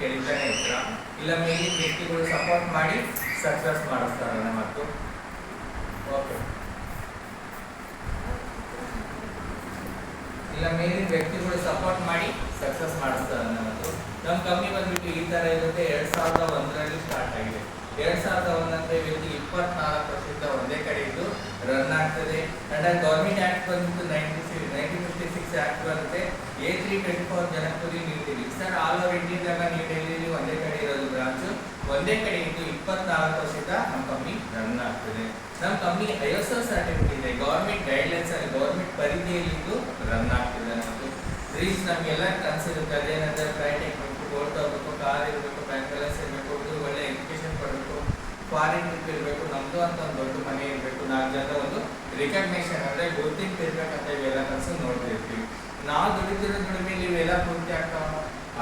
ಕೇಳಿತಾನೆ ಇದ್ರ. ಇಲ್ಲ, ಮೇಲೆ ವ್ಯಕ್ತಿಗಳು ಸಪೋರ್ಟ್ ಮಾಡಿ ಸಕ್ಸಸ್ ಮಾಡಿಸ್ತಾರೆ ಮತ್ತು? ಓಕೆ ಇಲ್ಲ ಮೇಲಿನ ವ್ಯಕ್ತಿಗಳು ಸಪೋರ್ಟ್ ಮಾಡಿ ಸಕ್ಸಸ್ ಮಾಡಿಸ್ತಾರೆ ಮತ್ತು? ನಮ್ಮ ಕಂಪ್ನಿ ಬಂದ್ಬಿಟ್ಟು ಈ ತರ ಇರುತ್ತೆ, ಎರಡ್ ಸಾವಿರದ ಒಂದರಲ್ಲಿ ಸ್ಟಾರ್ಟ್ ಆಗಿದೆ. ಎರಡ್ ಸಾವಿರದ ಒಂದಂತೆ ಇವತ್ತು ಇಪ್ಪತ್ನಾಲ್ಕು ವರ್ಷದಿಂದ ಒಂದೇ ಕಡೆ ಇದ್ದು ರನ್ ಆಗ್ತದೆ. ಅಂಡ್ ಗೌರ್ಮೆಂಟ್ ಆಕ್ಟ್ ಬಂದ್ಬಿಟ್ಟು ninety nineteen fifty six act ಬರುತ್ತೆ. ಎ ತ್ರೀ ಟ್ವೆಂಟಿ ಫೋರ್ ಜನಪುರಿ ಸರ್ ಆಲ್ ಓವರ್ ಇಂಡಿಯಾದಾಗ ನೀವು ಡೆಲ್ಲಿಲಿ ಒಂದೇ ಕಡೆ ಇರೋದು ಬ್ರಾಂಚು ಒಂದೇ ಕಡೆ ಇದ್ದು ಇಪ್ಪತ್ನಾಲ್ಕು ವರ್ಷದಿಂದ ನಮ್ಮ ಕಂಪ್ನಿ ರನ್ ಆಗ್ತದೆ. ನಮ್ಮ company I S S certificate ಇದೆ. ಗೌರ್ಮೆಂಟ್ ಗೈಡ್ಲೈನ್ಸ್ ಅಲ್ಲಿ ಗೌರ್ಮೆಂಟ್ ಪರಿಧಿಯಲ್ಲಿ ಇದು ರನ್ ಆಗ್ತದೆ ನಮ್ಮದು ರೀಸ್ ನಮಗೆಲ್ಲ ಕನ್ಸಿರುತ್ತೆ ಅದೇನಂದ್ರೆ ಫ್ಲೈಟ್ ಇರಬೇಕು ಬೋಟ್ ಹೋಗ್ಬೇಕು ಕಾರ್ ಇರಬೇಕು ಬ್ಯಾಂಕ್ ಇರಬೇಕು ಹುಡುಗರು ಒಳ್ಳೆ ಎಜುಕೇಶನ್ ಕೊಡಬೇಕು ಫಾರಿನ್ ಟ್ರಿಪ್ ಇರಬೇಕು, ನಮ್ದು ಅಂತ ಒಂದು ದೊಡ್ಡ ಮನೆ ಇರಬೇಕು. ನಾಲ್ಕು ಜನ ಒಂದು ರಿಕಗ್ನೇಷನ್ ಅಂದರೆ ಗುರುತಿಂಪ್ ಇರಬೇಕಂತ ಇವೆಲ್ಲ ಕನಸು ನೋಡ್ತಿರ್ತೀವಿ ನಾವು ದುಡಿತಿರೋ ದುಡಿಮೆಲಿ ಇವೆಲ್ಲ ಪೂರ್ತಿ ಆಗ್ತಾವ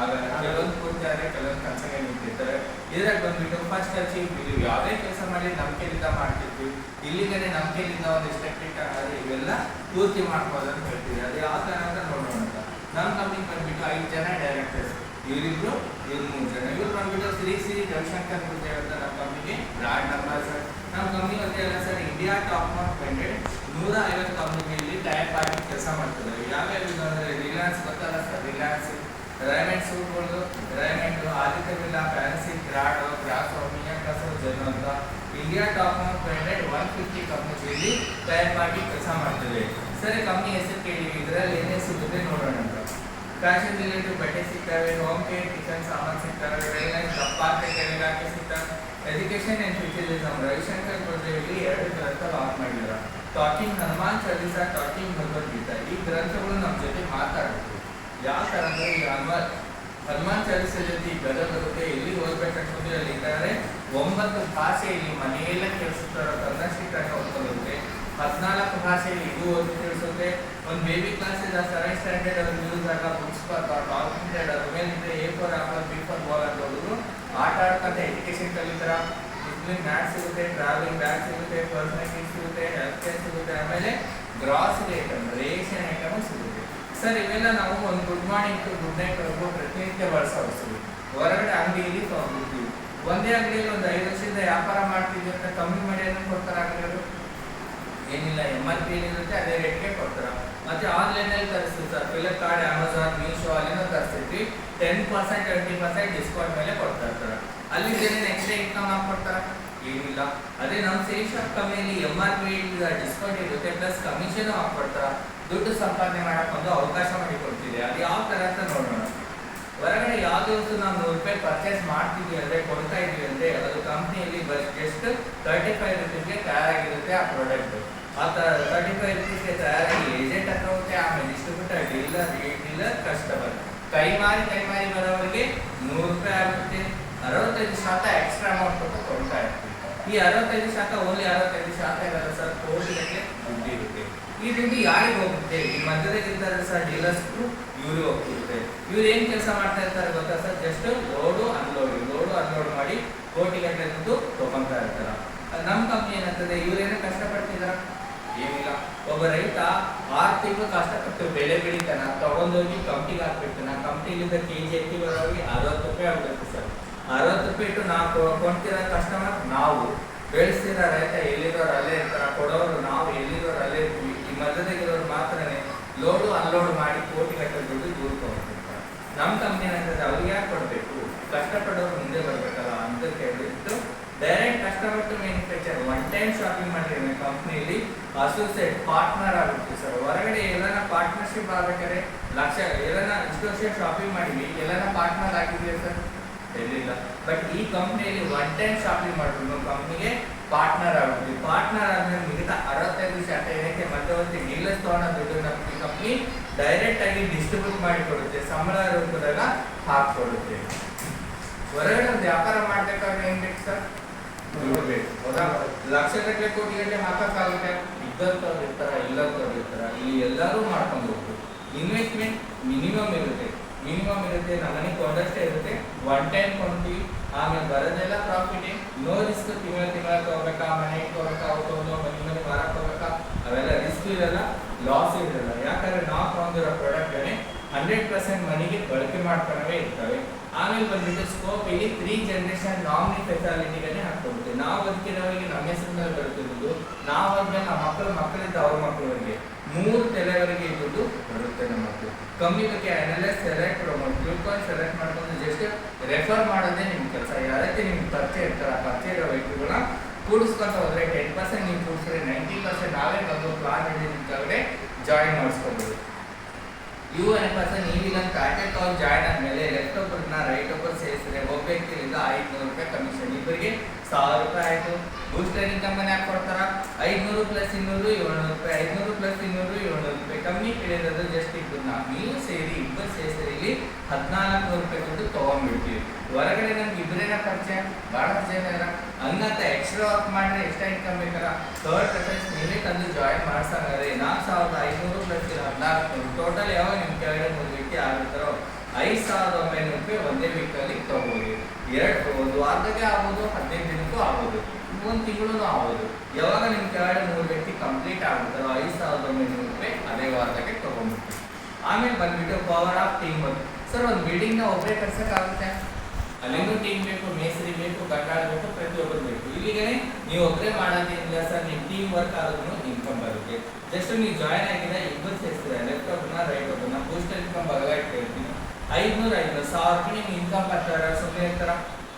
ಆಗಲ್ಲ ಕೆಲವೊಂದು ಪೂರ್ತಿ ಆದ್ರೆ ಕೆಲವೊಂದು ಕನಸಿಗೆ ನಿಂತಿರ್ತಾರೆ ಇದ್ರಾಗ ಬಂದ್ಬಿಟ್ಟು ಫಸ್ಟ್ ಅಚೀವ್ ಇಲ್ಲಿ ಯಾವುದೇ ಕೆಲಸ ಮಾಡಿ ನಂಬಿಕೆಯಿಂದ ಮಾಡ್ತಿರ್ತೀವಿ ಇಲ್ಲಿಗನೆ ನಂಬಿಕೆಯಿಂದ ಒಂದು ಎಸ್ಟೆಕ್ಟಿಕ್ ಆಗೋದು ಇವೆಲ್ಲ ಪೂರ್ತಿ ಮಾಡ್ಬೋದು ಅಂತ ಹೇಳ್ತೀವಿ. ಅದು ಯಾವ ಥರ ಅಂತ ನೋಡೋಣ ಅಂತ. ನಮ್ಮ ಕಂಪ್ನಿ ಬಂದ್ಬಿಟ್ಟು ಐದು ಜನ ಡೈರೆಕ್ಟರ್ಸ್ ಇವರಿಬ್ರು, ಇವ್ರು ಮೂರು ಜನ. ಇವ್ರು ಬಂದ್ಬಿಟ್ಟು ಶ್ರೀ ಶ್ರೀ ರವಿಶಂಕರ್ ಗುರ್ಜೆ ಅಂತ ನಮ್ಮ ಕಂಪ್ನಿಗೆ ಬ್ರಾಂಡ್ ನಂಬರ್ ಸರ್ ನಮ್ಮ ಕಂಪ್ನಿ ಅಂತ ಅಲ್ಲ ಸರ್ ಇಂಡಿಯಾ ಟಾಪ್ ಹಂಡ್ರೆಡ್ ನೂರ ಐವತ್ತು ಕಂಪ್ನಿಯಲ್ಲಿ ಟೈಪ್ ಆಗಿ ಕೆಲಸ ಮಾಡ್ತಿದ್ದಾರೆ. ಯಾವ್ಯಾವ ಅಂದ್ರೆ ರಿಲಯನ್ಸ್ ಗೊತ್ತಲ್ಲ ಸರ್? ರಿಲಯನ್ಸ್ ರೈಮೆಂಡ್ ಸೂಟ್ಗಳು ರೈಮೆಂಡ್ ಆದಿತ್ಯ ಬಿರ್ಲಾ ಫ್ಯಾನ್ಸಿ ಗ್ರಾಡ್ ಗ್ರಾಸ್ ಮಿಯಾ ಕ್ಲಾಸ್ ಜನ ಅಂತ India top branded one fifty ಕಂಪ್ನಿಯಲ್ಲಿ ತಯಾರು ಮಾಡಿ ಕೆಲಸ ಮಾಡ್ತಿದೆ ಸರಿ ಕಂಪ್ನಿ ಹೆಸರು ಕೇಳಿ ಇದರಲ್ಲಿ ಏನೇ ಸಿಗುತ್ತೆ ನೋಡೋಣ ಫ್ಯಾಷನ್ ರಿಲೇಟಿವ್ ಬಟ್ಟೆ ಸಿಗ್ತವೆ ಹೋಮ್ ಕೇರ್ ಕಿಚನ್ ಸಾಮಾನು ಸಿಗ್ತವೆ ಲೈನ್ ದಪ್ಪಾರ್ತೆ ಕೆಳಗಾಕೆ ಸಿಗ್ತವೆ. ಎಜುಕೇಶನ್ ಅಂಡ್ ಫ್ಯೂಚರಿಸಮ್ ರವಿಶಂಕರ್ ಗುರುದೇವಿ ಎರಡು ಗ್ರಂಥ ಲಾಕ್ ಮಾಡಿದ್ರು. ಟಾಕಿಂಗ್ ಹನುಮಾನ್ ಚಾಲೀಸ ಟಾಕಿಂಗ್ ಭಗವದ್ಗೀತಾ ಈ ಗ್ರಂಥಗಳು ನಮ್ಮ ಜೊತೆ ಮಾತಾಡಬೇಕು. ಯಾವ ಅಂದ್ರೆ ಈ ಹನುಮಾನ್ ಹನುಮಾನ್ ಚಾಲೀಸ ಜೊತೆ ಈ ಗದ ಬರುತ್ತೆ ಎಲ್ಲಿ ಓದ್ಬೇಕಂತಂದ್ರೆ ಅಲ್ಲಿ ಇದ್ದಾರೆ. ಒಂಬತ್ತು ಭಾಷೆಯಲ್ಲಿ ಮನೆಯೆಲ್ಲ ಕೇಳಿಸುತ್ತಾರೋ. ಕರ್ನಾಟಕ ಓದ್ಕೊಳ್ಳುತ್ತೆ ಹದಿನಾಲ್ಕು ಭಾಷೆಯಲ್ಲಿ ಇದು ಓದಿ ಕೇಳಿಸುತ್ತೆ. ಒಂದು ಬೇಬಿ ಕ್ಲಾಸ್ ಇದೆ. ಸೆವೆನ್ ಸ್ಟ್ಯಾಂಡರ್ಡ್ ಅವ್ರು ಯೂಸ್ ಆಗ ಬುಕ್ಸ್ ಡಾಕ್ಯುಮೆಂಟೆಡ್ ಅದ್ರ ಮೇಲೆ A for apple B for ball ಅಂತ ಹೋದ್ರು ಆಟ ಆಡ್ಕೊಂತ ಎಜುಕೇಶನ್ ಕಲಿತಾರ. ಡಿಸ್ಪ್ಲಿನ್ ಮ್ಯಾಥ್ಸ್ ಸಿಗುತ್ತೆ, ಟ್ರಾವೆಲಿಂಗ್ ಬ್ಯಾಗ್ ಸಿಗುತ್ತೆ, ಪರ್ಸನಲ್ ಸಿಗುತ್ತೆ, ಹೆಲ್ತ್ ಕೇರ್ ಸಿಗುತ್ತೆ. ಆಮೇಲೆ ಗ್ರಾಸರಿ ಐಟಮ್ ರೇಷನ್ ಐಟಮ್ ಸಿಗುತ್ತೆ. ಸರ್ ಇವೆಲ್ಲ ನಾವು ಒಂದು good morning to good night ವರೆಗೂ ಪ್ರತಿನಿತ್ಯ ಬಳಸೋ ಹೊರಗಡೆ ಅಂಗಡಿಯಲ್ಲಿ ತಗೊಂಡಿದ್ವಿ ಒಂದೇ ಅಂಗಡಿಯಲ್ಲಿ ಒಂದು ಐದು ವರ್ಷದಿಂದ ವ್ಯಾಪಾರ ಮಾಡ್ತಿದ್ವಿ ಅಂತ ಕಮ್ಮಿ ಮಾಡಿ ಏನೋ ಕೊಡ್ತಾರೆ ಅಂಗಡಿಯವರು? ಏನಿಲ್ಲ ಎಂ ಆರ್ ಪಿ ಏನಿರುತ್ತೆ ಅದೇ ರೇಟ್ಗೆ ಕೊಡ್ತಾರೆ. ಮತ್ತೆ ಆನ್ಲೈನ್ ಅಲ್ಲಿ ತರಿಸ್ತೀವಿ ಸರ್. ಫ್ಲಿಪ್ಕಾರ್ಟ್ ಅಮೆಝಾನ್ ಮೀಶೋ ಅಲ್ಲಿನೂ ತರಿಸ್ತಿದ್ವಿ ten percent twenty percent discount ಮೇಲೆ ಕೊಡ್ತಾ ಇರ್ತಾರೆ. ಅಲ್ಲಿ ಏನೇನು ಎಕ್ಸ್ಟ್ರಾ ಇನ್ಕಮ್ ಹಾಕ್ಕೊಡ್ತಾರ ಏನಿಲ್ಲ. ಅದೇ ನಮ್ಮ ಸೇಲ್ ಶಾಪ್ ಕಮ್ಮಿಯಲ್ಲಿ ಎಂ ಆರ್ ಪಿ ಡಿಸ್ಕೌಂಟ್ ಇರುತ್ತೆ ಪ್ಲಸ್ ಕಮಿಷನ್ ಹಾಕ್ಕೊಡ್ತಾರ ದುಡ್ಡು ಸಂಪಾದನೆ ಮಾಡಕ್ಕೆ ಒಂದು ಅವಕಾಶ ಮಾಡಿ ಕೊಡ್ತಿದೆ ಅದು ಯಾವ ಥರ ಅಂತ ನೋಡೋಣ. ಹೊರಗಡೆ ಯಾವುದೇ ವಸ್ತು ನಾವು ನೂರು ರೂಪಾಯಿ ಪರ್ಚೇಸ್ ಮಾಡ್ತೀವಿ ಅಂದ್ರೆ, ಕೊಡ್ತಾ ಇದೀವಿ ಅಂದ್ರೆ, ಅದು ಕಂಪ್ನಿಯಲ್ಲಿ ಜಸ್ಟ್ ತರ್ಟಿ ಫೈವ್ ರುಪೀಸ್ಗೆ ತಯಾರಾಗಿರುತ್ತೆ ಆ ಪ್ರಾಡಕ್ಟ್ ಆ ತರ್ಟಿ ಫೈವ್ ರುಪೀಸ್ಗೆ ತಯಾರಾಗಿ ಏಜೆಂಟ್ ಹತ್ರ ಹೋಗುತ್ತೆ ಆಮೇಲೆ ಡಿಸ್ಟ್ರಿಬ್ಯೂಟರ್ ಡೀಲರ್ ಡೀಲರ್ ಕಸ್ಟಮರ್ ಕೈ ಮಾರಿ ಕೈ ಮಾರಿ ಬರೋವರಿಗೆ ನೂರು ರೂಪಾಯಿ ಆಗುತ್ತೆ. ಅರವತ್ತೈದು ಶಾತ ಎಕ್ಸ್ಟ್ರಾ ಅಮೌಂಟ್ ಕೊಟ್ಟು ಕೊಡ್ತಾ ಇರ್ತೀವಿ. ಈ ಅರವತ್ತೈದು ಶಾತ ಓನ್ಲಿ ಅರವತ್ತೈದು ಶಾತ ಇರಲ್ಲ ಸರ್ ಕೋಟಿ ಈ ಯಾರಿಗೆ ಹೋಗುತ್ತೆ ಈ ಮಧ್ಯದಲ್ಲಿ ಇರ್ತಾರೆ ಸರ್ ಡೀಲರ್ಸ್ ಇವ್ರಿಗೆ ಹೋಗ್ತಿರುತ್ತೆ ಇವ್ರು ಏನ್ ಕೆಲಸ ಮಾಡ್ತಾ ಇರ್ತಾರೆ ಗೊತ್ತಾ sir? Just load unload load unload ಮಾಡಿ ಕೋಟಿ ಗಂಟೆ ದುಡ್ಡು ತಗೊಂತಾ ಇರ್ತಾರ ನಮ್ಮ ನಮ್ ಕಂಪ್ನಿ ಏನಾಗ್ತದೆ? ಇವ್ರೇನೋ ಕಷ್ಟಪಡ್ತಿದಾರ? ಏನಿಲ್ಲ. ಒಬ್ಬ ರೈತ ಆರು ತಿಂಗಳು ಕಷ್ಟಪಟ್ಟು ಬೆಳೆ ಬೆಳಿತಾನ. ತಗೊಂಡೋಗಿ ಕಂಪ್ನಿಗೆ ಹಾಕ್ಬಿಡ್ತಾನ. ಕಂಪ್ನಿಲಿಂದ ಕೆ ಜಿ ಎತ್ತಿ ಬರೋರಿಗೆ ಅರವತ್ತು ರೂಪಾಯಿ ಆಗ್ಬೇಕು ಸರ್. ಅರವತ್ತು ರೂಪಾಯಿ ಇಟ್ಟು ನಾವು ಕೊಂಡ್ತಿರೋ ಕಸ್ಟಮರ್ ನಾವು. ಬೆಳೆಸ್ತಿರೋ ರೈತ ಎಲ್ಲಿರೋರು ಅಲ್ಲೇ ಇರ್ತಾರ. ಕೊಡೋರು ನಾವು ಎಲ್ಲಿರೋರು ಅಲ್ಲೇ ಇರ್ತೀವಿ ಈ ಮಧ್ಯದಾಗಿರೋರು ಮಾತ್ರನೇ ಲೋಡು ಅನ್ಲೋಡ್ ಮಾಡಿ ಕೋಟಿ ಗಟ್ಟಲೆ ದುಡ್ಡು ದೂರ ತಗೊಂಡಿರ್ತಾರೆ ನಮ್ಮ ಕಂಪ್ನಿ ಏನಂತಂದ್ರೆ ಅವ್ರಿಗೆ ಯಾಕೆ ಕೊಡಬೇಕು? ಕಷ್ಟಪಡೋರು ಮುಂದೆ ಬರಬೇಕಲ್ಲ ಅಂತ ಕೇಳಿಬಿಟ್ಟು direct customer to manufacture one time shopping ಮಾಡಿದ್ರೆ ಕಂಪ್ನಿಯಲ್ಲಿ ಅಸೋಸಿಯೇಟ್ ಪಾರ್ಟ್ನರ್ ಆಗುತ್ತೆ ಸರ್ ಹೊರಗಡೆ ಎಲ್ಲಾನ ಪಾರ್ಟ್ನರ್ಶಿಪ್ ಆಗ್ಬೇಕಾದ್ರೆ ಲಕ್ಷ, ಎಲ್ಲಾನ ಇಷ್ಟು ಶಾಪಿಂಗ್ ಮಾಡಿದ್ವಿ, ಎಲ್ಲಾನ ಪಾರ್ಟ್ನರ್ ಆಗಿದೆಯಾ ಸರ್ ಎಲ್ಲಿಲ್ಲ. ಬಟ್ ಈ ಕಂಪ್ನಿಯಲ್ಲಿ ಒನ್ ಟೈಮ್ ಶಾಪಿಂಗ್ ಮಾಡಿದ್ರು ಕಂಪ್ನಿಗೆ ಪಾರ್ಟ್ನರ್ ಆಗುತ್ತೆ. ಪಾರ್ಟ್ನರ್ ಆದ್ಮೇಲೆ ಮಿಗಿತ ಅರವತ್ತೈದು ಶಾತ ಏನಕ್ಕೆ ಮಧ್ಯವರ್ತಿ ಡೀಲರ್ಸ್ ನಮ್ಮ ಕಂಪ್ನಿ ಡೈರೆಕ್ಟ್ ಆಗಿ ಡಿಸ್ಟ್ರಿಬ್ಯೂಟ್ ಮಾಡಿಕೊಡುತ್ತೆ ಸಂಬಳ ರೂಪದಾಗ ಹಾಕಿಕೊಡುತ್ತೆ. ಹೊರಗಡೆ ವ್ಯಾಪಾರ ಮಾಡ್ಬೇಕಾದ್ರೆ ಏನ್ ಬೇಕು ಸರ್? ಲಕ್ಷಗಟ್ಟಲೆ ಹೌದಾ ಲಕ್ಷ ಗಟ್ಟಲೆ ಕೋಟಿ ಗಟ್ಟಲೆ ಹಾಕಕ್ಕಾಗುತ್ತೆ ಇದ್ದಂಥವ್ರು ಇರ್ತಾರ ಇಲ್ಲಂಥವ್ರು ಇರ್ತಾರ ಇಲ್ಲಿ ಎಲ್ಲರೂ ಮಾಡ್ಕೊಂಡು ಹೋಗ್ಬೇಕು. ಇನ್ವೆಸ್ಟ್ಮೆಂಟ್ ಮಿನಿಮಮ್ ಇರುತ್ತೆ. ಮಿನಿಮಮ್ ಇರುತ್ತೆ ನಮ್ಮ ಮನೆಗೆ ಕೊಂಡಷ್ಟೇ ಇರುತ್ತೆ. ಒನ್ ಟೈಮ್ ಕೊಂಡ್ತೀವಿ. ಆಮೇಲೆ ಬರೋದೆಲ್ಲ ಪ್ರಾಫಿಟ್ ನೋ ರಿಸ್ಕ್ ತಿಂಗಳ ತಿಂಗಳ ತಗೋಬೇಕಾ ಮನೆಗೆ ತಗೋಬೇಕಾ ಅವ್ರು ಮನೆ ಮನೆ ಮಾರಾಟ ಹೋಗ್ಬೇಕಾ ಅವೆಲ್ಲ ರಿಸ್ಕ್ ಇರಲ್ಲ ಲಾಸ್ ಇರಲ್ಲ. ಯಾಕಂದ್ರೆ ಹಂಡ್ರೆಡ್ ಪರ್ಸೆಂಟ್ ಮನಿಗೆ ಬಳಕೆ ಮಾಡ್ತಾನೆ ಇರ್ತವೆ. ಆಮೇಲೆ ಬಂದ್ಬಿಟ್ಟು ಸ್ಕೋಪ್ ಇಲ್ಲಿ ತ್ರೀ ಜನರೇಷನ್ ನಾಮಿನಿ ಫೆಸಾಲಿಟಿಗಳನ್ನೇ ಹಾಕೊಡುತ್ತೆ ನಾವು ಬದುಕಿರೋರಿಗೆ ನಮ್ಮ ಹೆಸರಿನಲ್ಲಿ ಬರುತ್ತಿರುವುದು ನಾವು ಆದ್ಮೇಲೆ ನಮ್ಮ ಮಕ್ಕಳು ಮಕ್ಕಳಿದ್ದ ಅವ್ರ ಮಕ್ಕಳವರಿಗೆ ಮೂರು ತಲೆವರೆಗೆ ದುಡ್ಡು ಬರುತ್ತೆ ನಮ್ಮದು ಕಮ್ಮಿ ಬಗ್ಗೆ ಅನಲೈಸ್ ಸೆಲೆಕ್ಟ್ ಪ್ರೊಮೋಟ್ ಗ್ಲೂಕಾನ್ ಸೆಲೆಕ್ಟ್ ಮಾಡ್ಕೊಂಡು ಜಸ್ಟ್ ರೆಫರ್ ಮಾಡೋದೇ ನಿಮ್ಮ ಕೆಲಸ. ಯಾರಕ್ಕೆ ನಿಮ್ಗೆ ಪರಿಚಯ ಇರ್ತಾರೆ, ಆ ಪರಿಚಯ ಇರೋ ವ್ಯಕ್ತಿಗಳನ್ನ ಕೂಡಿಸ್ಕೊಂತ ಹೋದ್ರೆ ಟೆನ್ ಪರ್ಸೆಂಟ್ ನೀವು ಕೂಡಿಸಿದ್ರೆ ನೈಂಟಿ ಪರ್ಸೆಂಟ್ ನಾವೇ ಬಂದು ಪ್ಲಾನ್ ಹಿಡಿದು ನಿಂತಾಗಡೆ ಜಾಯಿನ್ ಮಾಡಿಸ್ಕೋಬೋದು. ಇವು ಎನ್ ಪರ್ಸನ್ ನೀವೀಗ ಪ್ಯಾಕೆಟ್ ಅವ್ರು ಜಾಯ್ನ್ ಆದ್ಮೇಲೆ ಲೆಫ್ಟ್ ಒಬ್ಬರನ್ನ ರೈಟ್ ಒಬ್ಬರು ಸೇರಿಸಿದ್ರೆ ಒಬ್ಬ ವ್ಯಕ್ತಿಯಿಂದ ಐದುನೂರು ರೂಪಾಯಿ ಕಮಿಷನ್ ಇಬ್ಬರಿಗೆ ಸಾವಿರ ರೂಪಾಯಿ ಆಯಿತು. ಬೂಸ್ಟರ್ ಇನ್ಕಮ್ ಯಾಕೆ ಕೊಡ್ತಾರ? ಐದ್ನೂರು ಪ್ಲಸ್ ಇನ್ನೂರು, ಏಳ್ನೂರು ರೂಪಾಯಿ. ಐದುನೂರು ಪ್ಲಸ್ ಇನ್ನೂರು, ಏಳ್ನೂರು ರೂಪಾಯಿ. ಕಮ್ಮಿ ಕೇಳಿರೋದು ಜಸ್ಟ್ ಇಬ್ಬರನ್ನ ನೀವು ಸೇರಿ ಇಬ್ಬರು ಸೇರಿಸಿ ಇಲ್ಲಿ ಹದಿನಾಲ್ಕು ರೂಪಾಯಿ ಕೊಟ್ಟು ತೊಗೊಂಡ್ಬಿಡ್ತೀವಿ. ಹೊರಗಡೆ ನಮ್ಗೆ ಇಬ್ಬರೇನ ಪರಿಚಯ? ಬಹಳಷ್ಟು ಜನ ಇರ ಹಂಗಂತ ಎಕ್ಸ್ಟ್ರಾ ವರ್ಕ್ ಮಾಡಿದ್ರೆ ಎಕ್ಸ್ಟ್ರಾ ಇನ್ಕಮ್ ಬೇಕಾರ ಥರ್ಡ್ ಪ್ರಿಫರೆನ್ಸ್ ನೀವೇ ತಂದು ಜಾಯಿನ್ ಮಾಡ್ಸಂಗಾದ್ರೆ ನಾಲ್ಕು ಸಾವಿರದ ಐನೂರು ಪ್ಲಸ್ ಹದಿನಾಲ್ಕು ಟೋಟಲ್ ಯಾವಾಗ ನಿಮ್ಮ ಕೆಳಗಡೆ ಮೂರು ವ್ಯಕ್ತಿ ಆಗಿರ್ತಾರೋ ಐದು ಸಾವಿರದ ಒಂಬೈನೂರು ರೂಪಾಯಿ ಒಂದೇ ವೀಕಲ್ಲಿ ತಗೋಬೋದು. ಎರಡು ಒಂದು ವಾರದಾಗೆ ಆಗ್ಬೋದು, ಹದಿನೈದು ದಿನಕ್ಕೂ ಆಗ್ಬೋದು. ಒಂದು ತಿಂಗಳು ಆಗೋದು ಯಾವಾಗ ನಿಮ್ಮ ಕೆಳಗಡೆ ಮೂರು ವ್ಯಕ್ತಿ ಕಂಪ್ಲೀಟ್ ಆಗ್ಬಿಡ್ತಾರೋ ಐದು ಸಾವಿರದ ಒಂಬೈನೂರು ರೂಪಾಯಿ ಅದೇ ವಾರದಾಗೆ ತಗೊಂಡ್ಬಿಡ್ತೀವಿ. ಆಮೇಲೆ ಬಂದ್ಬಿಟ್ಟು power of team work sir, ಒಂದು ಬಿಲ್ಡಿಂಗ್ನ ಒಬ್ಬರೇ ಕಟ್ಸೋಕ್ಕಾಗುತ್ತೆ? ಅಲ್ಲಿನೂ ಟೀಮ್ ಬೇಕು, ಮೇಸ್ತ್ರಿ ಬೇಕು ಗಂಗಾಳ ಬೇಕು, ಪ್ರತಿಯೊಬ್ಬರು ಬೇಕು. ಇಲ್ಲಿಗೆ ನೀವು ಒಬ್ಬರೇ ಮಾಡೋದಿಲ್ಲ ಸರ್ ನಿಮ್ಮ ಟೀಮ್ ವರ್ಕ್ ಆದ್ರೂ ಇನ್ಕಮ್ ಬರುತ್ತೆ. ಜಸ್ಟ್ ನೀವು ಜಾಯಿನ್ ಆಗಿದೆ ಇಬ್ಬರು ಸೇರಿಸ್ತೀರ ಲೆಫ್ಟ್ ಒಬ್ಬನ ರೈಟ್ ಒಬ್ಬನ ಬೂಸ್ಟರ್ ಇನ್ಕಮ್ ಬದಲಾಗಿ ಹೇಳ್ತೀನಿ ಐದ್ನೂರ ಐದ್ನೂರು ಸಾವಿರ ರೂಪಾಯಿ ನಿಮ್ಗೆ ಇನ್ಕಮ್ ಬರ್ತಾರೆ ಸುಮ್ಮನೆ ಇರ್ತಾರ?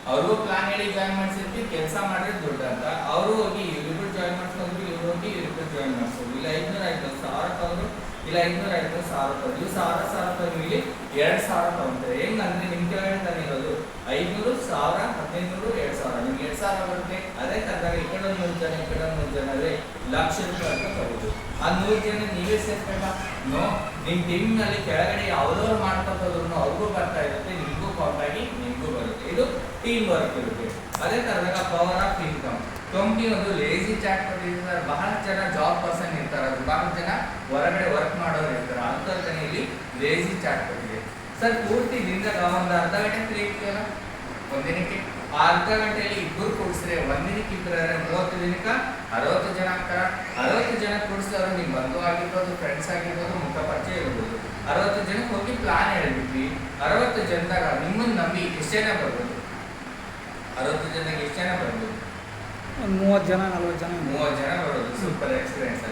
ಅವ್ರಿಗೂ ಪ್ಲಾನ್ ಹೇಳಿ ಜಾಯ್ನ್ ಮಾಡಿಸಿರ್ತೀವಿ, ಕೆಲಸ ಮಾಡಿದ್ರೆ ದೊಡ್ಡ ಅಂತ ಅವರು ಹೋಗಿ ಇವ್ರಿಬ್ರು ಜಾಯ್ನ್ ಮಾಡಿಸ್ಕೊಂಡ್ರು ಇವ್ರು ಹೋಗಿ ಇವ್ರಿಬ್ರು ಜಾಯ್ನ್ ಮಾಡಿಸೋದು ಇಲ್ಲ ಐದ್ನೂರ ಆಯ್ತು ಸಾವಿರ ತಗೊಂಡ್ರು ಇಲ್ಲ ಐದ್ನೂರ ಆಯ್ತು ಸಾವಿರ ತಗೊಂಡು ಇವ್ರು ಸಾವಿರ ಸಾವಿರ ತಗೊಂಡು ಇಲ್ಲಿ ಎರಡು ಸಾವಿರ ತಗೊಂತಾರೆ. ಹೆಂಗಂದ್ರೆ ನಿಮ್ ಕೆಳಗಡೆ ತಾನೇ ಇರೋದು, ಐದ್ನೂರು, ಸಾವಿರ ಹದಿನೈದು ಎರಡು ಸಾವಿರ. ನಿಮ್ಗೆ ಎರಡು ಸಾವಿರ ಬರುತ್ತೆ. ಅದೇ ತರದಾಗ ಈ ಕಡೆ ನೂರು ಜನ ಈ ಕಡೆ ನೂರು ಜನ ಅದೇ ಲಕ್ಷ ರೂಪಾಯಿ ಅಂತ ತಗೋದು ಆ ನೂರು ಜನ ನೀವೇ ಸೇರ್ಕೊಂಡ ನೋ, ನಿಮ್ ಟೀಮ್ನಲ್ಲಿ ಕೆಳಗಡೆ ಯಾವ್ದವ್ರು ಮಾಡ್ಕೊತೋದ್ರು ಅವ್ರಿಗೂ ಬರ್ತಾ ಇರುತ್ತೆ, ನಿಮಗೂ ಕಾಂಟಾಗಿ ನಿಮ್ಗೂ ಬರುತ್ತೆ. ಇದು ಟೀಮ್ ವರ್ಕ್ ಇರುತ್ತೆ. ಅದೇ ತರದಾಗ ಪವರ್ ಆಫ್ ಇನ್ಕಮ್ ಕಂಪ್ನಿ ಒಂದು ಲೇಜಿ ಚಾಟ್ ಕೊಟ್ಟಿದ್ದಾರೆ ಬಹಳ ಜನ ಜಾಬ್ ಪರ್ಸನ್ ಇರ್ತಾರೆ. ಅದು ಬಹಳ ಜನ ಹೊರಗಡೆ ವರ್ಕ್ ಮಾಡೋರು ಇರ್ತಾರೆ. ಅಂಥವ್ರ ಇಲ್ಲಿ ಲೇಜಿ ಚಾಟ್ ಕೊಟ್ಟಿದೆ ಸರ್ ಪೂರ್ತಿ ದಿನದಾಗ ಒಂದು ಅರ್ಧ ಗಂಟೆ ಫ್ರೀ ಇರ್ತೀವಲ್ಲ? ಒಂದಿನಕ್ಕೆ ಅರ್ಧ ಗಂಟೆಯಲ್ಲಿ ಇಬ್ಬರು ಕೂಡಿಸಿದ್ರೆ ಒಂದಿನಕ್ಕೆ ಇಬ್ಬರ ಮೂವತ್ತು ದಿನಕ್ಕೆ ಅರವತ್ತು ಜನ ಆಗ್ತಾರೆ? ಅರವತ್ತು ಜನ ಕೂಡಿಸಿದವರು ನಿಮ್ಮ ಬಂಧು ಆಗಿರ್ಬೋದು ಫ್ರೆಂಡ್ಸ್ ಆಗಿರ್ಬೋದು, ಮುಖ ಪರಿಚಯ ಇರ್ಬೋದು. ಅರವತ್ತು ಜನಕ್ಕೆ ಹೋಗಿ ಪ್ಲಾನ್ ಹೇಳ್ಬಿಟ್ವಿ. ಅರವತ್ತು ಜನದಾಗ ನಿಮ್ಮನ್ನ ನಂಬಿ ಎಷ್ಟು ಜನ ಬರ್ಬೋದು? ಅರವತ್ತು ಜನಕ್ಕೆ ಎಷ್ಟು ಜನ ಬರ್ಬೋದು ಒಂದು ಮೂವತ್ತು ಜನ ನಲ್ವತ್ತು ಜನ ಮೂವತ್ತು ಜನ ಬರೋದು ಸೂಪರ್ ಎಕ್ಸ್ಪೀರಿಯನ್ಸ್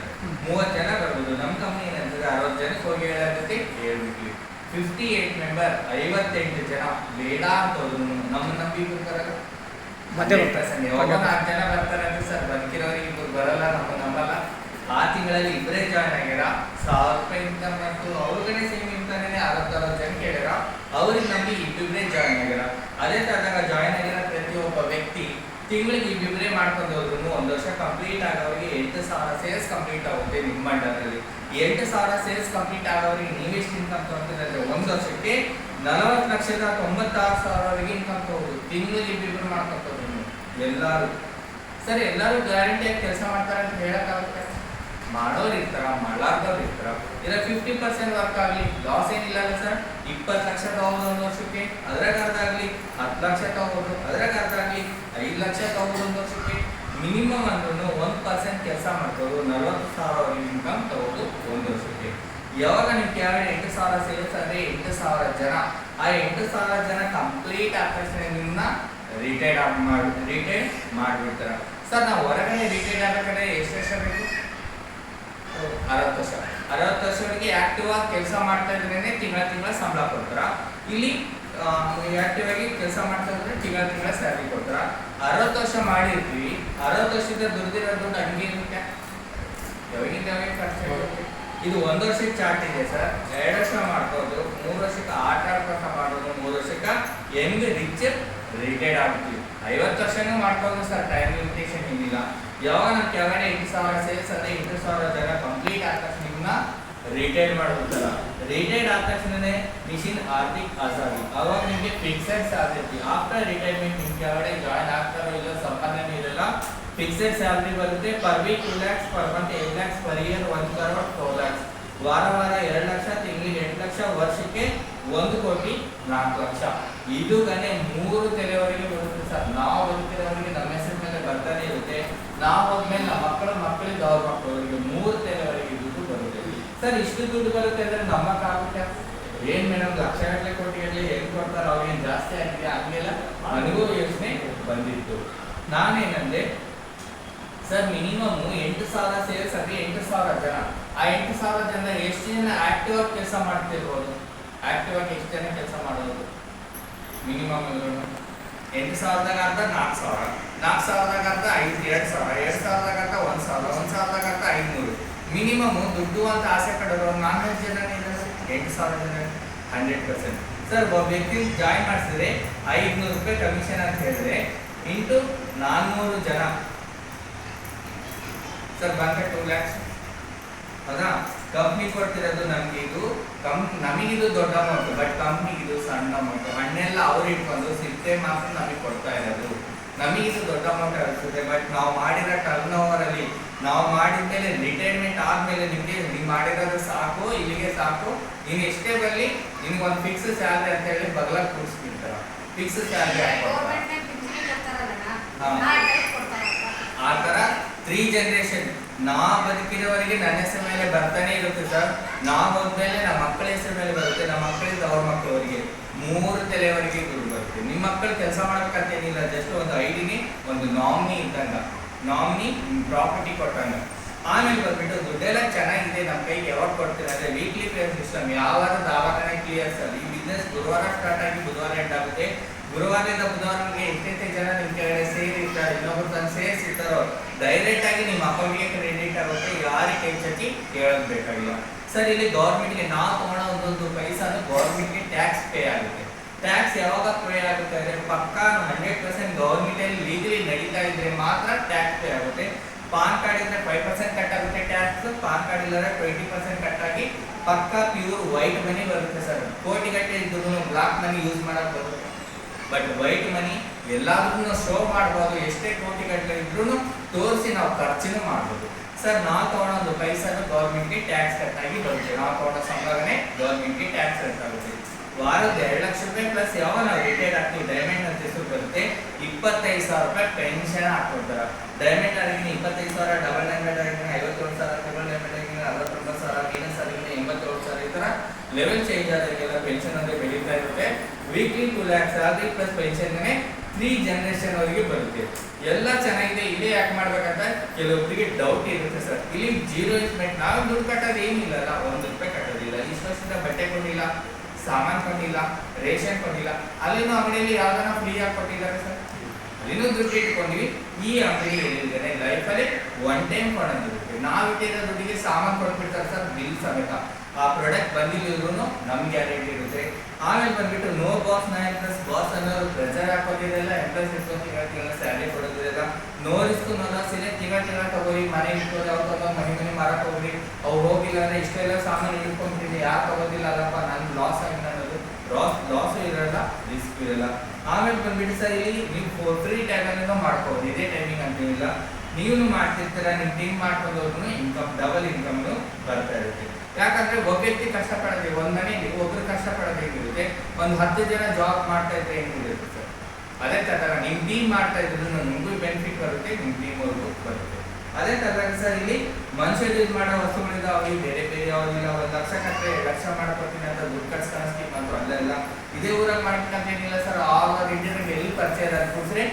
ಮೂವತ್ತು ಜನ ಬರ್ಬೋದು ನಮ್ಮ ಕಂಪ್ನಿ ಏನಂತಂದ್ರೆ ಅರವತ್ತು ಜನಕ್ಕೆ ಹೋಗಿ ಹೇಳೋದಕ್ಕೆ ಹೇಳ್ಬಿಟ್ವಿ ಫಿಫ್ಟಿ ಏಟ್ ಮೆಂಬರ್ ಐವತ್ತೆಂಟು ಜನ ಬೇಡ ಅಂತ ಹೋದ್ರು. ನಮ್ಮ ನಂಬಿ ಬರ್ತಾರಲ್ಲ ಮತ್ತೆ ಬರ್ತಾರೆ. ನಾಲ್ಕು ಜನ ಬರ್ತಾರೆ ಅಂತ ಸರ್ ಬದುಕಿರೋರಿಗೆ ಇಬ್ಬರು ಬರಲ್ಲ ನಮ್ಮ ನಂಬಲ್ಲ. ಆ ತಿಂಗಳಲ್ಲಿ ಇಬ್ಬರೇ ಜಾಯ್ನ್ ಆಗ್ಯಾರ ಸಾವಿರ ರೂಪಾಯಿ ಇನ್ಕಮ್ ಮತ್ತು ಅವ್ರಿಗಡೆ ಸೇಮ್ ಇನ್ಕಮ್ ಅರವತ್ತು ಅರವತ್ತು ಜನ ಕೇಳ್ಯಾರ ಅವ್ರಿಗೆ ನಂಬಿ ಇಬ್ಬಿಬ್ಬರೇ ಜಾಯ್ನ್ ಆಗ್ಯಾರ ಅದೇ ತರದಾಗ ಜಾಯ್ನ್ ಆಗಿರೋ ಪ್ರತಿಯೊಬ್ಬ ವ್ಯಕ್ತಿ ತಿಂಗಳಿಗೆ ವಿಮೆ ಮಾಡ್ಕೊಂಡು ಹೋದ್ರು ಒಂದು ವರ್ಷ ಕಂಪ್ಲೀಟ್ ಆಗೋರಿಗೆ ಎಂಟು ಸಾವಿರ ಸೇಲ್ಸ್ ಕಂಪ್ಲೀಟ್ ಆಗುತ್ತೆ ನಿಮ್ಮ ಮಂಡಲದಲ್ಲಿ ಎಂಟು ಸಾವಿರ ಸೇಲ್ಸ್ ಕಂಪ್ಲೀಟ್ ಆಗೋರಿಗೆ ನೀವೆಷ್ಟು ಇನ್ಕಮ್ ತಗೊಂತಿದ್ರೆ ಒಂದು ವರ್ಷಕ್ಕೆ ನಲವತ್ತು ಲಕ್ಷದ ತೊಂಬತ್ತಾರು ಸಾವಿರವರೆಗೆ ಇನ್ಕಮ್ ತಗೋದು ತಿಂಗಳಿಗೆ ವಿಮೆ ಮಾಡ್ಕೊಂಡು ಎಲ್ಲರೂ. ಸರ್, ಎಲ್ಲರೂ ಗ್ಯಾರಂಟಿಯಾಗಿ ಕೆಲಸ ಮಾಡ್ತಾರೆ ಅಂತ ಹೇಳಕ್ಕಾಗುತ್ತೆ? ಮಾಡೋರು ಇರ್ತಾರ ಮಾಡಾರ್ದವ್ರು ಇರ್ತಾರ ಇಲ್ಲ ಫಿಫ್ಟಿ ಪರ್ಸೆಂಟ್ ವರ್ಕ್ ಆಗಲಿ ಲಾಸ್ ಏನಿಲ್ಲ ಅಲ್ಲ ಸರ್ ಇಪ್ಪತ್ತು ಲಕ್ಷ ತಗೋಬೋದು ಒಂದು ವರ್ಷಕ್ಕೆ, ಅದ್ರಾಗ ಅರ್ಧ ಆಗಲಿ, ಹತ್ತು ಲಕ್ಷ ತಗೋಬೋದು ಅದ್ರಾಗ ಅರ್ಧ ಆಗಲಿ, ಐದು ಲಕ್ಷ ತಗೋಬೋದು ಒಂದು ವರ್ಷಕ್ಕೆ ಮಿನಿಮಮ್ ಅಂದ್ರೂ ಒಂದು ಪರ್ಸೆಂಟ್ ಕೆಲಸ ಮಾಡ್ಬೋದು, ನಲ್ವತ್ತು ಸಾವಿರ ಇನ್ಕಮ್ ತಗೋದು ಒಂದು ವರ್ಷಕ್ಕೆ. ಯಾವಾಗ ನೀವು ಕೆಳಗಡೆ ಎಂಟು ಸಾವಿರ ಸೇಲ್ಸ್ ಅಂದ್ರೆ ಎಂಟು ಸಾವಿರ ಜನ. ಆ ಎಂಟು ಸಾವಿರ ಜನ ಕಂಪ್ಲೀಟ್ ನಿಮ್ಮನ್ನ ರಿಟೈರ್ಡ್ ಆಗಿ ಮಾಡಿ ರಿಟೈರ್ಡ್ ಮಾಡಿಬಿಡ್ತಾರೆ. ಸರ್ ನಾವು ಹೊರಗಡೆ ರಿಟೈರ್ಡ್ ಆಗಬೇಕಾದ್ರೆ ಎಷ್ಟು ವರ್ಷ ಬೇಕು? ಅರವತ್ತು ವರ್ಷ ಅರವತ್ತು ವರ್ಷವರೆಗೆ ಆಕ್ಟಿವ್ ಆಗಿ ಕೆಲಸ ಮಾಡ್ತಾ ಇದ್ರೇನೆ ತಿಂಗಳ ತಿಂಗಳ ಸಂಬಳ ಕೊಡ್ತಾರ. ಇಲ್ಲಿ ಆಕ್ಟಿವ್ ಆಗಿ ಕೆಲಸ ಮಾಡ್ತಾ ಇದ್ರೆ ತಿಂಗಳ ತಿಂಗಳ ಸ್ಯಾಲ್ರಿ ಕೊಡ್ತಾರ. ಅರವತ್ತು ವರ್ಷ ಮಾಡಿರ್ತೀವಿ. ಅರವತ್ತು ವರ್ಷದ ದುಡ್ದಿರೋ ದುಡ್ಡು ಹಂಗೆ ಇರುತ್ತೆ ಇದು ಒಂದು ವರ್ಷಕ್ಕೆ ಚಾರ್ಟ್ ಇದೆ ಸರ್. ಎರಡು ವರ್ಷ ಮಾಡ್ಬೋದು, ಮೂರು ವರ್ಷಕ್ಕೆ ಆಟ ಆಡ್ಕೊಂತ ಮಾಡೋದು ಮೂರು ವರ್ಷಕ್ಕೆ ಹೆಂಗ್ ರಿಚ್ ರಿಟೈರ್ಡ್ ಆಗ್ತೀವಿ ಐವತ್ತು ವರ್ಷನೂ ಮಾಡ್ಬೋದು ಸರ್ ಟೈಮ್ ಲಿಮಿಟೇಷನ್ ಏನಿಲ್ಲ. ಯಾವಾಗ ನಾವು ಕೆಳಗಡೆ ಎಂಟು ಸಾವಿರ ಸೇಲ್ಸ್ ಅದೇ ಎಂಟು ಸಾವಿರ ಜನ ರಿಟೈರ್ಡ್ ಮಾಡ್ಬಿಡ್ತಾರ ರಿಟೈರ್ಡ್ ಆದ ತಕ್ಷಣನೇ ಮಿಷಿನ್ ಆರ್ಥಿಕ ಆಸಾದಿ ಅವಾಗ ನಿಮಗೆ ಫಿಕ್ಸೆಡ್ ಸ್ಯಾಲರಿ ಆಫ್ಟರ್ ರಿಟೈರ್ಮೆಂಟ್ ನಿಮ್ಗೆ ಕೆಳಗಡೆ ಜಾಯಿನ್ ಆಗ್ತಾರೋ ಇಲ್ಲ ಸಂಪಾದನೆ ಇರಲ್ಲ ಫಿಕ್ಸೆಡ್ ಸ್ಯಾಲರಿ ಬರುತ್ತೆ. Per week two lakhs per month eight lakhs per year one crore four lakhs ವಾರ ವಾರ ಎರಡು ಲಕ್ಷ, ತಿಂಗಳಿಗೆ ಎಂಟು ಲಕ್ಷ, ವರ್ಷಕ್ಕೆ ಒಂದು ಕೋಟಿ ನಾಲ್ಕು ಲಕ್ಷ. ಇದು ಕನೆ ಮೂರು ತೆರೆಯವರೆಗೆ ಬರುತ್ತೆ ಸರ್. ನಾವು ಬದುಕಿರೋರಿಗೆ ನಮ್ಮ ಹೆಸರು ಮೇಲೆ ಬರ್ತಾನೆ ಇರುತ್ತೆ. ನಾವು ಹೋದ್ಮೇಲೆ ನಮ್ಮ ಮಕ್ಕಳು ಮಕ್ಕಳಿಗೆ ಅವ್ರ ಮಕ್ಕಳವರಿಗೆ ಮೂರು ತೆರೆಯವರೆಗೆ ಸರ್, ಇಷ್ಟು ದುಡ್ಡು ಬರುತ್ತೆ ಅಂದ್ರೆ ನಮ್ಮಕ್ಕಾಗುತ್ತೆ ಏನ್ ಮೇಡಮ್ ಲಕ್ಷಗಟ್ಟಲೆ ಕೋಟಿಗಟ್ಟಲೆ ಹೆಂಗ್ ಕೊಡ್ತಾರೆ ಅವೇನ್ ಜಾಸ್ತಿ ಆಗಿದೆ ಹಂಗೆಲ್ಲ ನನಗೂ ಯೋಚನೆ ಬಂದಿತ್ತು. ನಾನೇನಂದೆ, ಸರ್ ಮಿನಿಮಮ್ ಎಂಟು ಸಾವಿರ ಸೇಲ್ಸ್ ಆದ್ರೆ ಎಂಟು ಸಾವಿರ ಜನ. ಆ ಎಂಟು ಸಾವಿರ ಜನ ಎಷ್ಟು ಜನ ಆಕ್ಟಿವ್ ಆಗಿ ಕೆಲಸ ಮಾಡ್ತಿರ್ಬೋದು? ಆಕ್ಟಿವ್ ಆಗಿ ಎಷ್ಟು ಜನ ಕೆಲಸ ಮಾಡೋದು? ಮಿನಿಮಮ್ ಎಂಟು ಸಾವಿರದಾಗ ಅರ್ಧ ನಾಲ್ಕು ಸಾವಿರ. ನಾಲ್ಕು ಸಾವಿರದಾಗ ಅರ್ಧ ಐದು, ಎರಡು ಸಾವಿರ. ಎರಡು ಸಾವಿರದಾಗ ಅರ್ಧ ಒಂದು ಸಾವಿರ. ಒಂದು ಸಾವಿರದಾಗ ಅರ್ಧ ಮಿನಿಮಮ್ ದುಡ್ಡು ಅಂತ ಆಸೆ ಪಡೋರು ನಾಲ್ಕು ಜನ ಇದ್ದಾರೆ ಎಂಟು ಸಾವಿರ ಜನ ಹಂಡ್ರೆಡ್ ಪರ್ಸೆಂಟ್ ಸರ್ ಒಬ್ಬ ವ್ಯಕ್ತಿ ಜಾಯಿನ್ ಮಾಡಿಸಿದ್ರೆ ಐದುನೂರು ರೂಪಾಯಿ ಕಮಿಷನ್ ಅಂತ ಹೇಳಿದ್ರೆ ಇಂಟು ನಾನ್ನೂರು ಜನ. ಸರ್ ಬಂದ ಟೂ ಲ್ಯಾಕ್ಸ್ ಹೌದಾ? ಕಂಪ್ನಿ ಕೊಡ್ತಿರೋದು ನಮ್ಗೆ ಇದು ಕಂ ನಮಗಿದು ದೊಡ್ಡ ಅಮೌಂಟ್ ಬಟ್ ಕಂಪ್ನಿಗೆ ಇದು ಸಣ್ಣ ಅಮೌಂಟ್ ಹಣ್ಣೆಲ್ಲ ಅವ್ರು ಇಟ್ಕೊಂಡು ಸಿಪ್ಪೆ ಮಾತ್ರ ನಮಗೆ ಕೊಡ್ತಾ ಇರೋದು. ನಮಗಿದು ದೊಡ್ಡ ಅಮೌಂಟ್ ಅನಿಸುತ್ತೆ ಬಟ್ ನಾವು ಮಾಡಿರೋ ಟರ್ನ್ ಓವರ್ ಅಲ್ಲಿ ನಾವು ಮಾಡಿದ್ಮೇಲೆ ರಿಟೈರ್ಮೆಂಟ್ ಆದಮೇಲೆ ನಿಮಗೆ ನೀವು ಮಾಡಿರೋದು ಸಾಕು ಇಲ್ಲಿಗೆ ಸಾಕು ನೀನು ಎಷ್ಟೇ ಬರಲಿ ನಿಮ್ಗೆ ಒಂದು ಫಿಕ್ಸ್ ಸ್ಯಾಲ್ರಿ ಅಂತ ಹೇಳಿ ಬಗಲಾಗ ಕೂಡಿಸ್ಬಿಡ್ತಾರ ಫಿಕ್ಸ್ ಸ್ಯಾಲ್ರಿ ಹಾ. ಆ ಥರ ತ್ರೀ ಜನರೇಷನ್ ನಾ ಬದುಕಿದವರಿಗೆ ನನ್ನ ಹೆಸರು ಮೇಲೆ ಬರ್ತಾನೆ ಇರುತ್ತೆ ಸರ್. ನಾ ಹೋದ್ಮೇಲೆ ನಮ್ಮ ಮಕ್ಕಳ ಹೆಸರು ಮೇಲೆ ಬರುತ್ತೆ, ನಮ್ಮ ಮಕ್ಕಳಿಂದ ಅವ್ರ ಮಕ್ಕಳವರಿಗೆ. ಮೂರು ತಲೆವರೆಗೆ ದುಡ್ಡು ಬರುತ್ತೆ. ನಿಮ್ಮ ಮಕ್ಕಳು ಕೆಲಸ ಮಾಡ್ಬೇಕಂತೇನಿಲ್ಲ ಜಸ್ಟ್ ಒಂದು ಐಡಿಗೆ ಒಂದು ನಾಮಿನಿ ಇದ್ದಂಗ. ನಾಮಿನಿ ಪ್ರಾಪರ್ಟಿ ಕೊಟ್ಟಂಗ. ಆಮೇಲೆ ಬಂದ್ಬಿಟ್ಟು ದುಡ್ಡೆಲ್ಲ ಚೆನ್ನಾಗಿದೆ, ನಮ್ಮ ಕೈಗೆ ಯಾವಾಗ ಕೊಡ್ತೀರಾ ವೀಕ್ಲಿ ಪೇ ಸಿಸ್ಟಮ್ ಯಾವಾಗ ದಾವಾಖಾನೆ ಕ್ಲಿಯರ್ ಸರ್. ಈ ಬಿಸ್ನೆಸ್ ಗುರುವಾರ ಸ್ಟಾರ್ಟ್ ಆಗಿ ಬುಧವಾರ ಎಂಡ್ ಆಗುತ್ತೆ. ಗುರುವಾರದಿಂದ ಬುಧವಾರಕ್ಕೆ ಎಷ್ಟೆಷ್ಟೇ ಜನ ನಿಮ್ಮ ಕೆಳಗಡೆ ಸೇರಿರ್ತಾರೆ, ಇನ್ನೊಬ್ರು ತಂದು ಸೇರಿಸಿರ್ತಾರೋ ಡೈರೆಕ್ಟ್ ಆಗಿ ನಿಮ್ಮ ಅಕೌಂಟ್ಗೆ ಕ್ರೆಡಿಟ್ ಆಗುತ್ತೆ ಯಾರಿಗೆ ಕೈ ಕೇಳಕ್ ಬೇಕಾಗಿಲ್ಲ. ಸರ್, ಇಲ್ಲಿ ಗೌರ್ಮೆಂಟ್ಗೆ ನಾವು ತಗೊಳ್ಳೋ ಒಂದೊಂದು ಪೈಸಾನು ಗೌರ್ಮೆಂಟ್ಗೆ ಟ್ಯಾಕ್ಸ್ ಪೇ ಆಗುತ್ತೆ. ಟ್ಯಾಕ್ಸ್ ಯಾವಾಗ ಪೇ ಆಗುತ್ತೆ ಅಂದ್ರೆ ಪಕ್ಕಾ ಹಂಡ್ರೆಡ್ ಪರ್ಸೆಂಟ್ ಗೌರ್ಮೆಂಟ್ ಅಲ್ಲಿ ಲೀಗಲಿ ನಡೀತಾ ಇದ್ರೆ ಮಾತ್ರ ಟ್ಯಾಕ್ಸ್ ಪೇ ಆಗುತ್ತೆ. ಪಾನ್ ಕಾರ್ಡ್ ಇದ್ರೆ ಫೈವ್ ಪರ್ಸೆಂಟ್ ಕಟ್ ಆಗುತ್ತೆ ಟ್ಯಾಕ್ಸ್ ಪಾನ್ ಕಾರ್ಡ್ ಇಲ್ಲದ್ರೆ ಟ್ವೆಂಟಿ ಪರ್ಸೆಂಟ್ ಕಟ್ ಆಗಿ ಪಕ್ಕಾ ಪ್ಯೂರ್ ವೈಟ್ ಮನಿ ಬರುತ್ತೆ ಸರ್. ಕೋಟಿಗಟ್ಟಲೆ ಇದ್ದು ಬ್ಲಾಕ್ ಮನಿ ಯೂಸ್ ಮಾಡಕ್ ಬರುತ್ತೆ. ಬಟ್ ವೈಟ್ ಮನಿ ಎಲ್ಲಾದ್ರೂ ಶೋ ಮಾಡ್ಬೋದು, ಎಷ್ಟೇ ಕೋಟಿ ಗಟ್ಟಲೆ ಇದ್ರೂ ತೋರಿಸಿ ನಾವು ಖರ್ಚಿನೂ ಮಾಡ್ಬೋದು. ಸರ್ ನಾವು ತಗೊಳ್ಳೋ ಒಂದು ಪೈಸಾನು ಗೌರ್ಮೆಂಟ್ಗೆ ಟ್ಯಾಕ್ಸ್ ಕಟ್ ಆಗಿ ಬರುತ್ತೆ ನಾವು ತಗೊಳ್ಳೋ ಸಂಭಾವನೆ ಗೌರ್ಮೆಂಟ್ಗೆ ಟ್ಯಾಕ್ಸ್ ಕಟ್ ಆಗುತ್ತೆ. ವಾರದ ಎರಡು ಲಕ್ಷ ರೂಪಾಯಿ ಪ್ಲಸ್ ಯಾವಾಗ ನಾವು ರಿಟೈರ್ ಆಗ್ತೀವಿ? ಡೈಮಂಡ್ ಅಂತ ಹೆಸರು ಬರುತ್ತೆ, ಇಪ್ಪತ್ತೈದು ಸಾವಿರ ರೂಪಾಯಿ ಪೆನ್ಷನ್ ಹಾಕೊಡ್ತಾರೆ ಡೈಮಂಡ್ ಆಗಿನ ಇಪ್ಪತ್ತೈದು ಸಾವಿರ ಡಬಲ್ ಡೈಮಂಡ್ ಆಗಿನ ಐವತ್ತೇಳು ಸಾವಿರ ಡಬಲ್ ಡೈಮಂಡ್ ಆಗಿನ ಅರವತ್ತೊಂಬತ್ತು ಸಾವಿರ ಮೀನಸ್ ಆಗಿನ ಎಂಬತ್ತೇಳು ಸಾವಿರ ಈ ಥರ ಲೆವೆಲ್ ಚೇಂಜ್ ಆದಾಗೆಲ್ಲ ಪೆನ್ಷನ್ ಅಂದರೆ ಬೆಳೀತಾ ಇರುತ್ತೆ. ವೀಕ್ಲಿ ಟೂ ಲ್ಯಾಕ್ಸ್ ಆದರೆ ಪ್ಲಸ್ ಪೆನ್ಷನ್ಗೆ ತ್ರೀ ಜನರೇಷನ್ ಅವರಿಗೆ ಬರುತ್ತೆ. ಎಲ್ಲ ಚೆನ್ನಾಗಿದೆ, ಇದೇ ಯಾಕೆ ಮಾಡ್ಬೇಕಂತ ಕೆಲವೊಬ್ಬರಿಗೆ ಡೌಟ್ ಇರುತ್ತೆ ಸರ್ ಇಲ್ಲಿ ಜೀರೋ ಇನ್ವೆಸ್ಟ್ಮೆಂಟ್ ನಾವು ದುಡ್ಡು ಕಟ್ಟೋದು ಏನಿಲ್ಲಲ್ಲ ಒಂದು ರೂಪಾಯಿ ಕಟ್ಟೋದಿಲ್ಲ. ಇಷ್ಟು ವರ್ಷದಿಂದ ಬಟ್ಟೆ ಕೊಟ್ಟಿಲ್ಲ ಸಾಮಾನು ಕೊಟ್ಟಿಲ್ಲ ರೇಷನ್ ಕೊಟ್ಟಿಲ್ಲ ಅಲ್ಲಿನೂ ಅಂಗಡಿಯಲ್ಲಿ ಯಾವ್ದಾನ ಫ್ರೀ ಆಗಿ ಕೊಟ್ಟಿದ್ದಾರೆ ಸರ್ ಅಲ್ಲಿನೂ ದುಡ್ಡು ಇಟ್ಕೊಂಡ್ವಿ. ಈ ಅಂಗಡಿ ಹೇಳಿದ್ದೇನೆ ಲೈಫಲ್ಲಿ ಒನ್ ಟೈಮ್ ಕೊಡೋದಿರುತ್ತೆ ನಾವು ಇಟ್ಟಿರೋ ದುಡ್ಡಿಗೆ ಸಾಮಾನು ಕೊಟ್ಬಿಡ್ತಾರೆ ಸರ್ ಬಿಲ್ ಸಮೇತ. ಆ ಪ್ರಾಡಕ್ಟ್ ಬಂದಿದ್ರು ನಮ್ಗೆ ಗ್ಯಾರಂಟಿ ಇರುತ್ತೆ. ಆಮೇಲೆ ಬಂದ್ಬಿಟ್ಟು ನೋ ಬಾಸ್ ನಾ ಎಂಪ್ಲಸ್ ಬಾಸ್ ಅನ್ನೋರು ಪ್ರೆಷರ್ ಹಾಕೋದಿರಲ್ಲ ಎಂಪ್ಲಸ್ ಇಟ್ಕೊಂಡು ತಿಂಗಳ ತಿಂಗಳ ಸ್ಯಾಲ್ರಿ ಕೊಡೋದಿರಲ್ಲ. ನೋ ರಿಸ್ಕ್ ನೋ ಲಾಸ್ ತಿಂಗಳ ತಿಂಗಳ ತಗೋರಿ, ಮನೆ ಇಟ್ಕೊಂಡು ಅವ್ರು ತಗೊಂಡು ಮನೆ ಮನೆ ಮಾರಕ್ ಹೋಗ್ರಿ ಅವ್ರು ಹೋಗಿಲ್ಲ ಅಂದ್ರೆ ಇಷ್ಟೆಲ್ಲ ಸಾಮಾನು ಇಟ್ಕೊಂಡ್ಬಿಟ್ಟಿದೆ ಯಾರು ತಗೋದಿಲ್ಲ ಅಲ್ಲಪ್ಪ, ನನ್ ಲಾಸ್ ಆಗಿದೆ ಅನ್ನೋದು. ಲಾಸ್ ಲಾಸ್ ಇರಲ್ಲ ರಿಸ್ಕ್ ಇರಲ್ಲ. ಆಮೇಲೆ ಬಂದ್ಬಿಟ್ಟು ಸರ್ ಇಲ್ಲಿ ನೀವು ಫ್ರೀ ಟೈಮಲ್ಲೂ ಮಾಡ್ಕೋಬೋದು ಇದೇ ಟೈಮಿಂಗ್ ಅಂತೇನಿಲ್ಲ ನೀವು ಮಾಡ್ತಿರ್ತೀರ ನಿಮ್ಮ ಟೀಮ್ ಮಾಡ್ಕೊಂಡು ಇನ್ಕಮ್ ಡಬಲ್ ಇನ್ಕಮ್ ಬರ್ತಾ ಇರುತ್ತೆ. ಯಾಕಂದ್ರೆ ಒಬ್ಬ ವ್ಯಕ್ತಿ ಕಷ್ಟಪಡಬೇಕು ಒಂದ್ ಮನೆಗೆ ಒಬ್ರು ಕಷ್ಟಪಡೋದು ಹೇಗಿರುತ್ತೆ? ಒಂದು ಹತ್ತು ಜನ ಜಾಬ್ ಮಾಡ್ತಾ ಇದ್ರೆ ಹೆಂಗಿರುತ್ತೆ? ಸರ್ ಅದೇ ತರ ನಿಮ್ ಟೀಮ್ ಮಾಡ್ತಾ ಇದ್ರು ನಿಮ್ಗೂ ಬೆನಿಫಿಟ್ ಬರುತ್ತೆ, ನಿಮ್ ಟೀಮ್ ಅವ್ರಿಗೂ ಬರುತ್ತೆ. ಅದೇ ತರ ಸರ್, ಇಲ್ಲಿ ಮನುಷ್ಯ ಯೂಸ್ ಮಾಡೋ ವಸ್ತುಗಳಿಂದ ಅವ್ರಿಗೆ ಬೇರೆ ಬೇರೆ ಯಾವ್ದಿಲ್ಲ, ಒಂದ್ ಲಕ್ಷ ಕಟ್ಟರೆ ಲಕ್ಷ ಮಾಡ್ಕೊತೀನಿ ಅಂತ ದುಡ್ಡು ಕಷ್ಟ ಸ್ಕೀಮ್ ಅಂತ ಅಲ್ಲೆಲ್ಲ ಇದೇ ಊರಾಗ ಅಂತ ಏನಿಲ್ಲ ಸರ್ ಆಲ್ ಓವರ್ ಇಂಡಿಯಾಗೆ ಎಲ್ಲಿ ಪರಿಚಯ ಇರೋದು ಕೂಡ್ಸ್ರೆ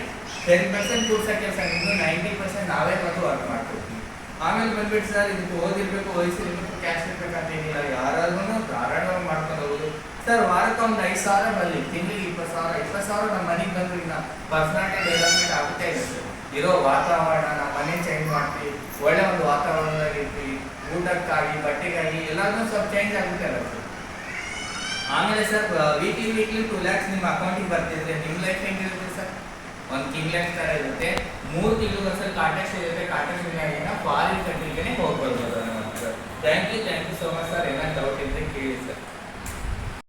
ಟೆನ್ ಪರ್ಸೆಂಟ್ ಕೂಡ್ಸೋ ಕೆಲಸ ನಿಮ್ದು ನೈಂಟಿ ಪರ್ಸೆಂಟ್ ನಾವೇ ಬಂದು ವರ್ಕ್ ಮಾಡ್ಕೊಡ್ತೀವಿ. ಆಮೇಲೆ ಬಂದ್ಬಿಟ್ಟು ಸರ್, ಇದಕ್ಕೆ ಓದಿರ್ಬೇಕು ವಯಸ್ಸಿರ್ಬೇಕು ಕ್ಯಾಶ್ ಇರ್ಬೇಕು ಅಂತ ಏನಿಲ್ಲ. ಯಾರಾದ್ರೂ ಪ್ರಾರಂಭ ಮಾಡ್ಕೊಂಡು ಸರ್ ವಾರಕ್ಕೆ ಒಂದು ಐದು ಸಾವಿರ ಬರಲಿ ತಿಂಗಳಿಗೆ ಇಪ್ಪತ್ತು ಸಾವಿರ. ಇಪ್ಪತ್ತು ಸಾವಿರ ನಮ್ಮ ಮನೆಗೆ ಬಂದ್ರೆ ಇನ್ನ ಪರ್ಸನಾಲಿಟಿ ಡೆವಲಪ್ಮೆಂಟ್ ಆಗುತ್ತೆ ಇರೋ ವಾತಾವರಣ ನಮ್ಮ ಮನೆ ಚೇಂಜ್ ಮಾಡ್ತೀವಿ. ಒಳ್ಳೆ ಒಂದು ವಾತಾವರಣದಲ್ಲಿ ಇರ್ತೀವಿ. ಊಟಕ್ಕಾಗಿ, ಬಟ್ಟೆಗಾಗಿ ಎಲ್ಲಾನು ಸ್ವಲ್ಪ ಚೇಂಜ್ ಆಗುತ್ತೆ ಅಲ್ಲ ಸರ್. ಆಮೇಲೆ sir weekly weekly two lakhs ನಿಮ್ಮ ಅಕೌಂಟಿಗೆ ಬರ್ತಿದ್ರೆ ನಿಮ್ಮ ಲೈಫ್ ಹೆಂಗಿರುತ್ತೆ ಸರ್? ಒಂದು ಕಿಂಗ್ ಥರ ಇರುತ್ತೆ. ಮೂರು ತಿಂಗಳಿಗೊಂದ್ಸರಿ ಕಾಂಟ್ಯಾಕ್ಟ್ ಇರುತ್ತೆ ಕಾಂಟ್ಯಾಕ್ಟ್ ಆಗಿನ ಫಾರಿನ್ ಕಂಟ್ರಿಗೆ ಹೋಗಿ ಬರ್ಬೋದು sir thank you thank you so much sir ಏನಾದ್ರು ಡೌಟ್ ಇದ್ರೆ ಕೇಳಿ ಸರ್